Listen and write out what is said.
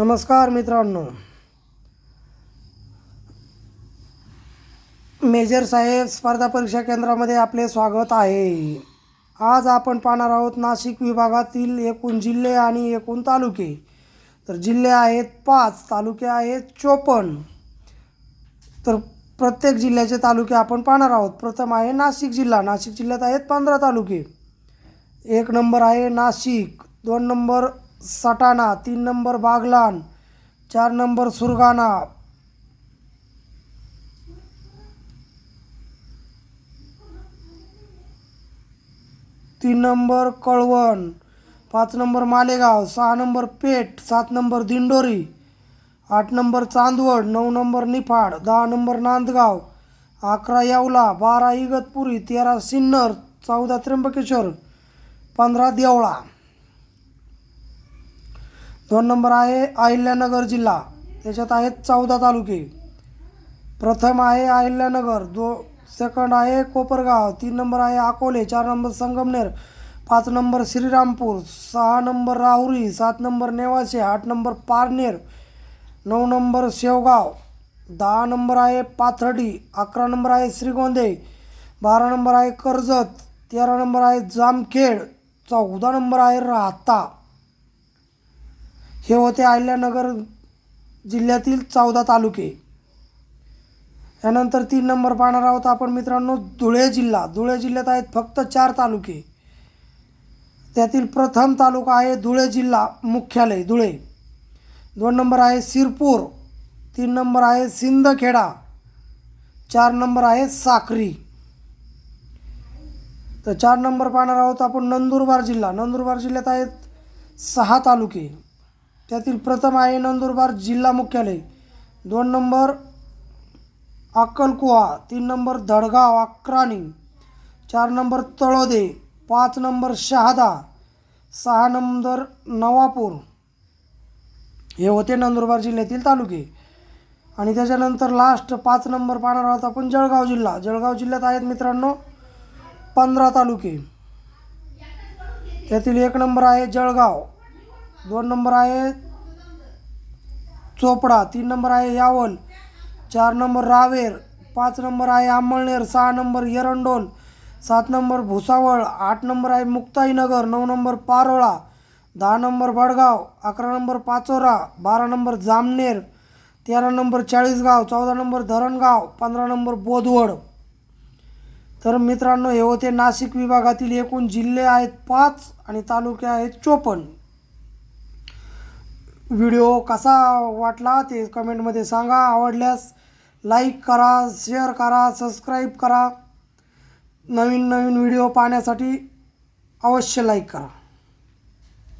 नमस्कार मित्रांनो. मेजर साहेब स्पर्धा परीक्षा केंद्रामध्ये आपले स्वागत आहे. आज आपण पाहणार आहोत नाशिक विभागातील एकूण जिल्हे आणि एकूण तालुके. तर जिल्हे आहेत पाच तालुके आहेत चोपन्न. तर प्रत्येक जिल्ह्याचे तालुके आपण पाहणार आहोत. प्रथम आहे नाशिक जिल्हा. नाशिक जिल्ह्यात आहेत पंधरा तालुके. एक नंबर आहे नाशिक. दोन नंबर सटाणा तीन नंबर बागलान चार नंबर सुरगाणा. तीन नंबर कळवण पाच नंबर मालेगाव सहा नंबर पेठ सात नंबर दिंडोरी आठ नंबर चांदवड नऊ नंबर निफाड दहा नंबर नांदगाव अकरा येवला बारा इगतपुरी तेरा सिन्नर चौदा त्र्यंबकेश्वर पंधरा देवळा. दोन नंबर आहे अहिल्यानगर जिल्हा. त्याच्यात आहेत चौदा तालुके. प्रथम आहे अहिल्यानगर दो सेकंड आहे कोपरगाव तीन नंबर आहे अकोले चार नंबर संगमनेर पाच नंबर श्रीरामपूर सहा नंबर राहुरी सात नंबर नेवासे आठ नंबर पारनेर नऊ नंबर शेवगाव दहा नंबर आहे पाथर्डी अकरा नंबर आहे श्रीगोंदे बारा नंबर आहे कर्जत तेरा नंबर आहे जामखेड चौदा नंबर आहे राहता. हे होते अहिल्यानगर जिल्ह्यातील चौदा तालुके. यानंतर तीन नंबर पाहणार आहोत आपण मित्रांनो धुळे जिल्हा. धुळे जिल्ह्यात आहेत फक्त चार तालुके. त्यातील प्रथम तालुका आहे धुळे जिल्हा मुख्यालय धुळे. दोन नंबर आहे सिरपूर तीन नंबर आहे सिंदखेडा. चार नंबर आहे साक्री. तर चार नंबर पाहणार आहोत आपण नंदुरबार जिल्हा. नंदुरबार जिल्ह्यात आहेत सहा तालुके. त्यातील प्रथम आहे नंदुरबार जिल्हा मुख्यालय. दोन नंबर अक्कलकुवा तीन नंबर धडगाव अक्राणी चार नंबर तळोदे पाच नंबर शहादा सहा नंबर नवापूर. हे होते नंदुरबार जिल्ह्यातील तालुके. आणि त्याच्यानंतर लास्ट पाच नंबर पाहणार आहोत आपण जळगाव जिल्हा. जळगाव जिल्ह्यात आहेत मित्रांनो पंधरा तालुके. त्यातील एक नंबर आहे जळगाव. दोन नंबर आहे. चोपडा तीन नंबर आहे यावल. चार नंबर रावेर. पाच नंबर आहे आंबळनेर सहा नंबर एरंडोल सात नंबर भुसावळ. आठ नंबर आहे मुक्ताईनगर. नऊ नंबर पारोळा. दहा नंबर बडगाव. अकरा नंबर पाचोरा. बारा नंबर जामनेर. तेरा नंबर चाळीसगाव. चौदा नंबर धरणगाव. पंधरा नंबर बोधवड. तर मित्रांनो हे होते नाशिक विभागातील एकूण जिल्हे आहेत पाच आणि तालुके आहेत चोपन्न. व्हिडिओ कसा वाटला ते कमेंटमध्ये सांगा. आवडल्यास लाईक करा शेअर करा सबस्क्राईब करा. नवीन नवीन व्हिडिओ पाहण्यासाठी अवश्य लाईक करा.